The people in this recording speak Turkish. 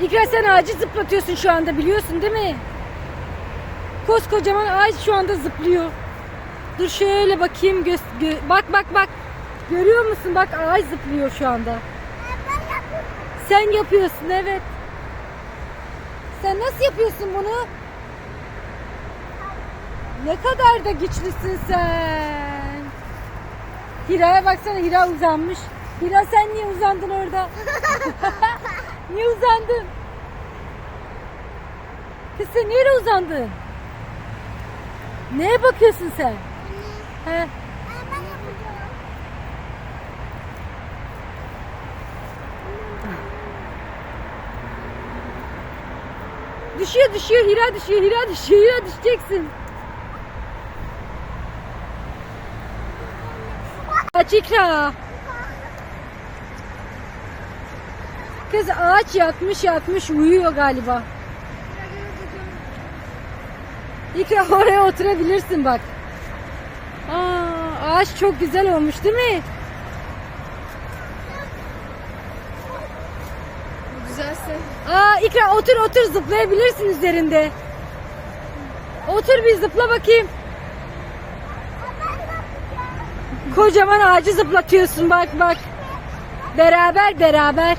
İkra sen ağacı zıplatıyorsun şu anda biliyorsun değil mi? Koskocaman ağaç şu anda zıplıyor. Dur şöyle bakayım. Göz, gö- bak bak bak. Görüyor musun? Bak ağaç zıplıyor şu anda. Sen yapıyorsun evet. Sen nasıl yapıyorsun bunu? Ne kadar da güçlüsün sen. Hira'ya baksana Hira uzanmış. Hira sen niye uzandın orada? niye uzandın? Kız sen nereye uzandın? Neye bakıyorsun sen? He? Düşüyor düşüyor Hira düşüyor Hira düşüyor Hira düşeceksin. Aç Kız ağaç yakmış yakmış uyuyor galiba. İkra oraya oturabilirsin bak. Aa, ağaç çok güzel olmuş değil mi? Güzelse. Aa İkra otur otur zıplayabilirsin üzerinde. Otur bir zıpla bakayım. Kocaman ağacı zıplatıyorsun bak bak. Beraber beraber.